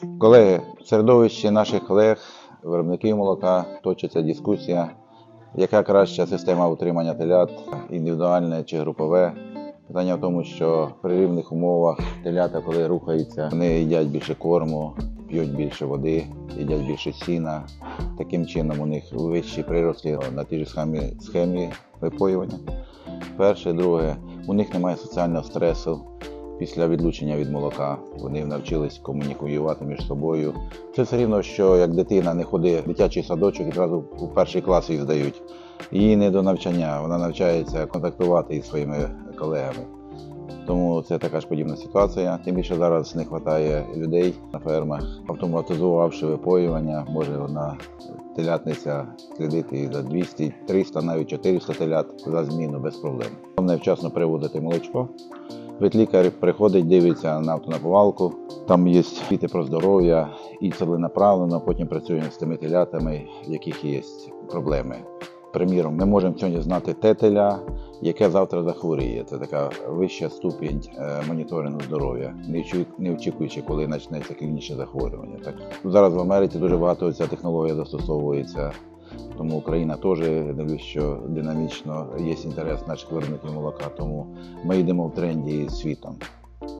Колеги, в середовищі наших колег, виробників молока, точиться дискусія, яка краща система утримання телят, індивідуальне чи групове. Питання в тому, що при рівних умовах телята, коли рухаються, вони їдять більше корму, п'ють більше води, їдять більше сіна. Таким чином у них вищі приросли на тій ж схемі, схемі випоювання. Перше, друге, у них немає соціального стресу після відлучення від молока. Вони навчились комунікувати між собою. Це все рівно, що як дитина не ходить в дитячий садочок і одразу у перший клас її здають. Їй не до навчання, вона навчається контактувати із своїми колегами. Тому це така ж подібна ситуація. Тим більше зараз не вистачає людей на фермах, автоматизувавши випоювання, може одна телятниця слідити за 200, 300, навіть 400 телят за зміну без проблем. Головне вчасно приводити молочко. Ветлікар приходить, дивиться на автонаповалку. Там є світи про здоров'я і ціленаправлено, потім працюємо з тими телятами, в яких є проблеми. Приміром, ми можемо сьогодні знати те теля, яке завтра захворіє. Це така вища ступінь е, моніторингу здоров'я, не очікуючи, коли почнеться клінічне захворювання. Так зараз в Америці дуже багато ця технологія застосовується. Тому Україна теж дивлюсь, що динамічно є інтерес наших виробників молока. Тому ми йдемо в тренді з світом.